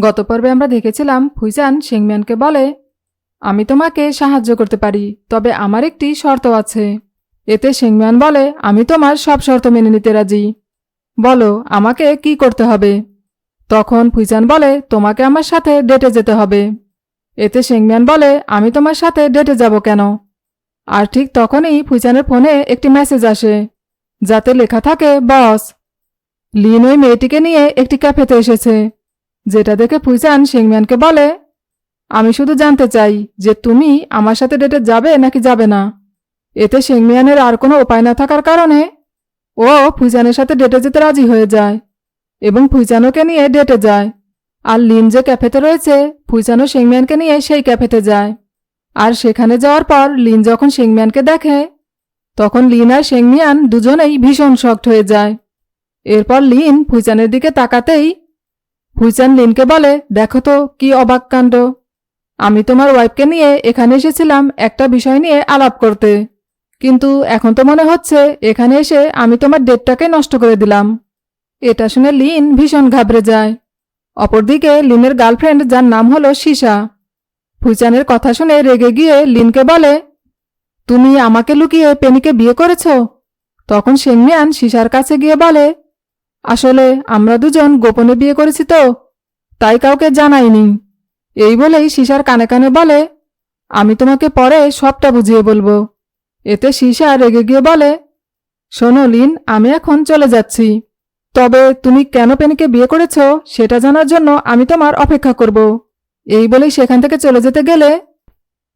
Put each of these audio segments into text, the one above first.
গত পর্বে আমরা দেখেছিলাম ফুইজান শেংমিয়ানকে বলে, আমি তোমাকে সাহায্য করতে পারি, তবে আমার একটি শর্ত আছে। এতে শেংমিয়ান বলে, আমি তোমার সব শর্ত মেনে নিতে রাজি। বলো, আমাকে কি করতে হবে? তখন ফুইজান বলে, তোমাকে আমার সাথে ডেটে যেতে হবে। এতে শেংমিয়ান বলে, আমি তোমার সাথে ডেটে যাব কেন? আর ঠিক তখনই ফুইজানের ফোনে একটি মেসেজ আসে, যাতে লেখা থাকে, বস। লিন ওই মেয়েটিকে নিয়ে একটি ক্যাফেতে এসেছে। যেটা দেখে ফুইজান শেংমিয়ানকে বলে, আমি শুধু জানতে চাই যে তুমি আমার সাথে ডেটে যাবে নাকি যাবে না। এতে শেংমিয়ানের আর কোনো উপায় না থাকার কারণে ও ফুইজানের সাথে ডেটে যেতে রাজি হয়ে যায় এবং ফুইজানোকে নিয়ে ডেটে যায়। আর লিন যে ক্যাফেতে রয়েছে ফুইজানো শেংমিয়ানকে নিয়ে সেই ক্যাফেতে যায়। আর সেখানে যাওয়ার পর লিন যখন শেংমিয়ানকে দেখে, তখন লিন আর শেংমিয়ান দুজনেই ভীষণ শক্ট হয়ে যায়। এরপর লিন ফুইচানের দিকে তাকাতেই ফুইচান লিনকে বলে, দেখো তো, কি অবাক কাণ্ড। আমি তোমার ওয়াইফকে নিয়ে এখানে এসেছিলাম একটা বিষয় নিয়ে আলাপ করতে। কিন্তু এখন তো মনে হচ্ছে, এখানে এসে আমি তোমার ডেটটাকে নষ্ট করে দিলাম। এটা শুনে লিন ভীষণ ঘাবড়ে যায়। অপরদিকে লিনের গার্লফ্রেন্ড, যার নাম হলো সীসা। ফুইচানের কথা শুনে রেগে গিয়ে লিনকে বলে, তুমি আমাকে লুকিয়ে পেনিকে বিয়ে করেছ? তখন শেংমিয়ান সীসার কাছে গিয়ে বলে আসলে আমরা দুজন গোপনে বিয়ে করেছি তো, তাই কাউকে জানাইনি। এই বলেই সিসার কানে কানে বলে, আমি তোমাকে পরে সবটা বুঝিয়ে বলব। এতে সিসা রেগে গিয়ে বলে, শোনো লিন, আমি এখন চলে যাচ্ছি। তবে তুমি কেন পেনিকে বিয়ে করেছ সেটা জানার জন্য আমি তোমার অপেক্ষা করব। এই বলেই সেখান থেকে চলে যেতে গেলে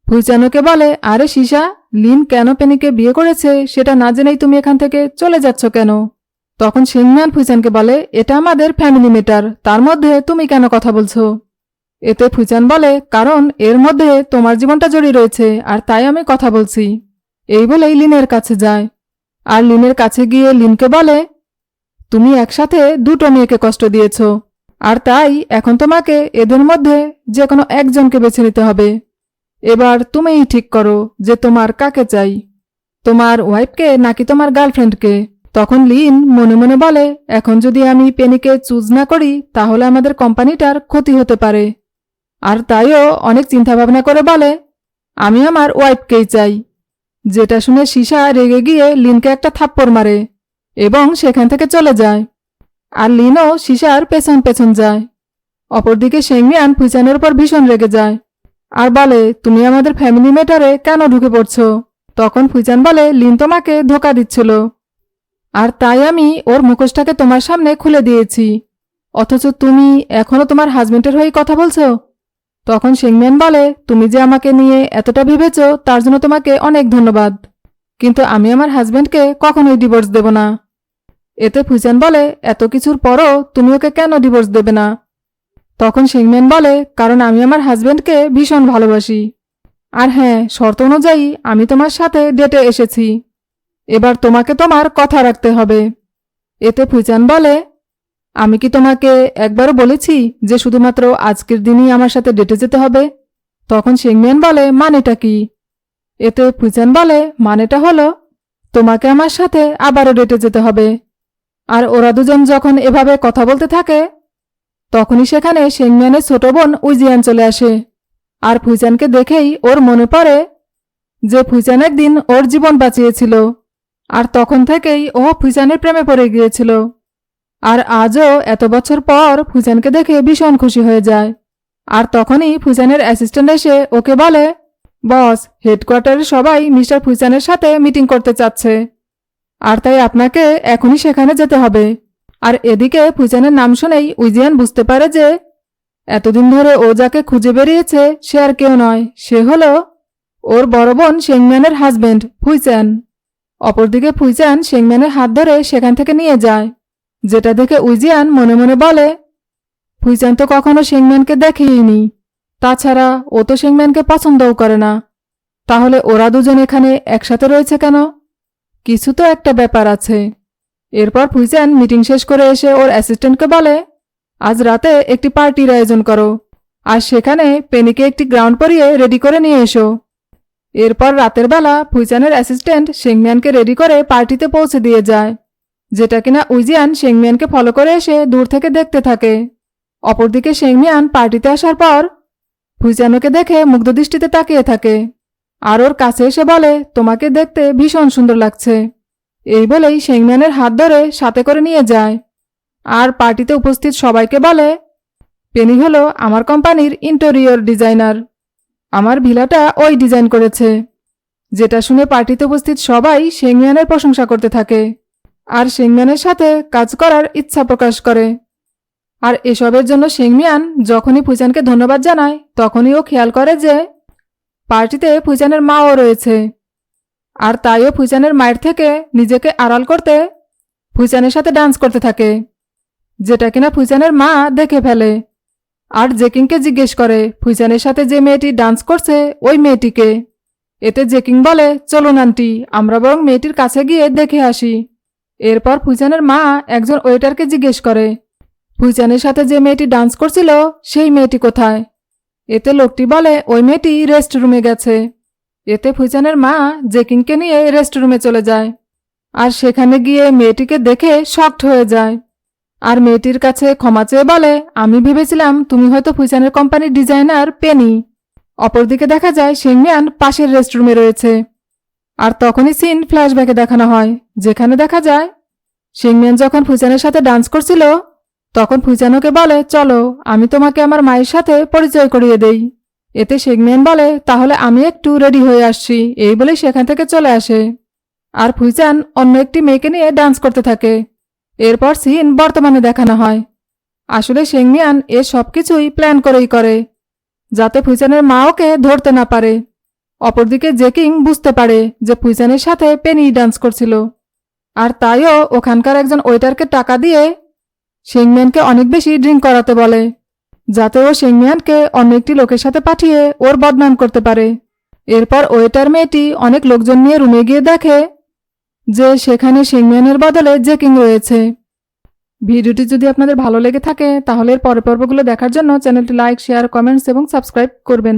ফুইচানোকে বলে, আরে সীসা লিন কেন পেনিকে বিয়ে করেছে সেটা না জেনেই তুমি এখান থেকে চলে যাচ্ছ কেন? তখন সিংম্যান ফুইচানকে বলে, এটা আমাদের ফ্যামিলি মেটার তার মধ্যে তুমি কেন কথা বলছো? এতে ফুইচান বলে, কারণ এর মধ্যে তোমার জীবনটা জড়িয়ে রয়েছে, আর তাই আমি কথা বলছি। এই বলেই লিনের কাছে যায়। আর লিনের কাছে গিয়ে লিনকে বলে, তুমি একসাথে দুটো মেয়েকে কষ্ট দিয়েছ, আর তাই এখন তোমাকে এদের মধ্যে যে কোনো একজনকে বেছে নিতে হবে। এবার তুমিই ঠিক করো যে তোমার কাকে চাই, তোমার ওয়াইফকে নাকি তোমার গার্লফ্রেন্ডকে তখন লিন মনে মনে বলে, এখন যদি আমি পেনিকে চুজ না করি, তাহলে আমাদের কোম্পানিটার ক্ষতি হতে পারে। আর তাইও অনেক চিন্তাভাবনা করে বলে, আমি আমার ওয়াইফকেই চাই। যেটা শুনে সীসা রেগে গিয়ে লিনকে একটা থাপ্পড় মারে এবং সেখান থেকে চলে যায়। আর লিনও সীসার পেছন পেছন যায়। অপরদিকে শেংমিয়ান ফুইচানের উপর ভীষণ রেগে যায়। আর বলে, তুমি আমাদের ফ্যামিলি ম্যাটারে কেন ঢুকে পড়ছো? তখন ফুইচান বলে, লিন তোমাকে ধোকা দিচ্ছিল। আর তাই আমি ওর মুখোশটাকে তোমার সামনে খুলে দিয়েছি। অথচ তুমি এখনও তোমার হাজবেন্ডের হয়েই কথা বলছো? তখন সিংম্যান বলে, তুমি যে আমাকে নিয়ে এতটা ভেবেছ, তার জন্য তোমাকে অনেক ধন্যবাদ। কিন্তু আমি আমার হাজবেন্ডকে কখনোই ডিভোর্স দেব না। এতে ফুইচান বলে, এত কিছুর পরও তুমি ওকে কেন ডিভোর্স দেবে না? তখন সিংম্যান বলে, কারণ আমি আমার হাজবেন্ডকে ভীষণ ভালোবাসি। আর হ্যাঁ শর্ত অনুযায়ী আমি তোমার সাথে ডেটে এসেছি। এবার তোমাকে তোমার কথা রাখতে হবে। এতে ফুইচান বলে, আমি কি তোমাকে একবারও বলেছি যে শুধুমাত্র আজকের দিনই আমার সাথে ডেটে যেতে হবে? তখন সিংম্যান বলে, মানেটা কি? এতে ফুইচান বলে, মানেটা হলো, তোমাকে আমার সাথে আবারও ডেটে যেতে হবে। আর ওরা দুজন যখন এভাবে কথা বলতে থাকে, তখনই সেখানে সিংম্যানের ছোট বোন উইজিয়ান চলে আসে। আর ফুইচানকে দেখেই ওর মনে পড়ে যে ফুইচান একদিন ওর জীবন বাঁচিয়েছিল। আর তখন থেকেই ও ফুইচানের প্রেমে পড়ে গিয়েছিল। আর আজও এত বছর পর ফুজানকে দেখে ভীষণ খুশি হয়ে যায়। আর তখনই ফুজানের অ্যাসিস্ট্যান্ট এসে ওকে বলে, বস হেডকোয়ার্টারের সবাই মিস্টার ফুজানের সাথে মিটিং করতে চাচ্ছে। আর তাই আপনাকে এখনই সেখানে যেতে হবে। আর এদিকে ফুজানের নাম শুনেই উইজিয়ান বুঝতে পারে যে, এতদিন ধরে ও যাকে খুঁজে বেরিয়েছে, সে আর কেউ নয়। সে হলো ওর বড় বোন শেংম্যানের হাজবেন্ড ফুইচান অপরদিকে ফুইচান শেংম্যানের হাত ধরে সেখান থেকে নিয়ে যায়, যেটা দেখে উইজিয়ান মনে মনে বলে ফুইচান তো কখনো সিংম্যানকে দেখেইনি। তাছাড়া ও তো সিংম্যানকে পছন্দও করে না। তাহলে ওরা দুজন এখানে একসাথে রয়েছে কেন? কিছু তো একটা ব্যাপার আছে। এরপর ফুইচান মিটিং শেষ করে এসে ওর অ্যাসিস্ট্যান্টকে বলে, আজ রাতে একটি পার্টির আয়োজন করো, আর সেখানে পেনিকে একটি গ্রাউন্ড পরিয়ে রেডি করে নিয়ে এসো। এরপর রাতের বেলা ফুইচানের অ্যাসিস্ট্যান্ট সিংম্যানকে রেডি করে পার্টিতে পৌঁছে দিয়ে যায়, যেটা কিনা উইজিয়ান শেংমিয়ানকে ফলো করে এসে দূর থেকে দেখতে থাকে। অপরদিকে শেংমিয়ান পার্টিতে আসার পর ফুইচানোকে দেখে মুগ্ধ দৃষ্টিতে তাকিয়ে থাকে, আর ওর কাছে এসে বলে, তোমাকে দেখতে ভীষণ সুন্দর লাগছে। এই বলেই শেংমিয়ানের হাত ধরে সাথে করে নিয়ে যায়, আর পার্টিতে উপস্থিত সবাইকে বলে, পেনি হলো আমার কোম্পানির ইন্টেরিয়র ডিজাইনার আমার ভিলাটা ওই ডিজাইন করেছে, যেটা শুনে পার্টিতে উপস্থিত সবাই শেংমিয়ানের প্রশংসা করতে থাকে। আর শেংমিয়ানের সাথে কাজ করার ইচ্ছা প্রকাশ করে। আর এসবের জন্য শেংমিয়ান যখনই ফুইচানকে ধন্যবাদ জানায়, তখনই ও খেয়াল করে যে পার্টিতে ফুইচানের মাও রয়েছে। আর তাইও ফুইচানের মায়ের থেকে নিজেকে আড়াল করতে ফুইচানের সাথে ডান্স করতে থাকে, যেটা কিনা ফুইচানের মা দেখে ফেলে। আর জেকিংকে জিজ্ঞেস করে ফুইচানের সাথে যে মেয়েটি ডান্স করছে, ওই মেয়েটিকে? এতে জেকিং বলে চলুন আন্টি আমরা বরং মেয়েটির কাছে গিয়ে দেখে আসি। এরপর ফুইচানের মা একজন ওয়েটারকে জিজ্ঞেস করে ফুইচানের সাথে যে মেয়েটি ডান্স করছিল, সেই মেয়েটি কোথায়? এতে লোকটি বলে, ওই মেয়েটি রেস্টরুমে গেছে। এতে ফুইচানের মা জেকিংকে নিয়ে রেস্টরুমে চলে যায়। আর সেখানে গিয়ে মেয়েটিকে দেখে শকড হয়ে যায়। আর মেয়েটির কাছে ক্ষমা চেয়ে বলে, আমি ভেবেছিলাম তুমি হয়তো ফুইচানের কোম্পানির ডিজাইনার পেনি। অপরদিকে দেখা যায় শেংমিয়ান পাশের রেস্টরুমে রয়েছে। আর তখনই সিন ফ্ল্যাশব্যাকে দেখানো হয়, যেখানে দেখা যায় শেংমিয়ান যখন ফুইচানের সাথে ডান্স করছিল, তখন ফুইচানোকে বলে, চলো, আমি তোমাকে আমার মায়ের সাথে পরিচয় করিয়ে দেই। এতে শেংমিয়ান বলে, তাহলে আমি একটু রেডি হয়ে আসছি। এই বলে সেখান থেকে চলে আসে। আর ফুইচান অন্য একটি মেয়েকে নিয়ে ডান্স করতে থাকে। এরপর সিন বর্তমানে দেখানো হয়। আসলে শেংমিয়ান এ সব কিছুই প্ল্যান করেই করে, যাতে ফুইচানের মা ওকে ধরতে না পারে। অপরদিকে জেকিং বুঝতে পারে যে ফুইচানের সাথে পেনি ডান্স করছিল, আর তাইও ওখানকার একজন ওয়েটারকে টাকা দিয়ে শেংমিয়ানকে অনেক বেশি ড্রিঙ্ক করাতে বলে, যাতে ও শেংমিয়ানকে অন্য একটি লোকের সাথে পাঠিয়ে ওর বদনাম করতে পারে। এরপর ওয়েটার মেয়েটি অনেক লোকজন নিয়ে রুমে গিয়ে দেখে যে সেখানে সিংম্যানের বদলে জেকিং রয়েছে। ভিডিওটি যদি আপনাদের ভালো লেগে থাকে, তাহলে এর পরের পর্বগুলো দেখার জন্য চ্যানেলটি লাইক, শেয়ার, কমেন্টস এবং সাবস্ক্রাইব করবেন।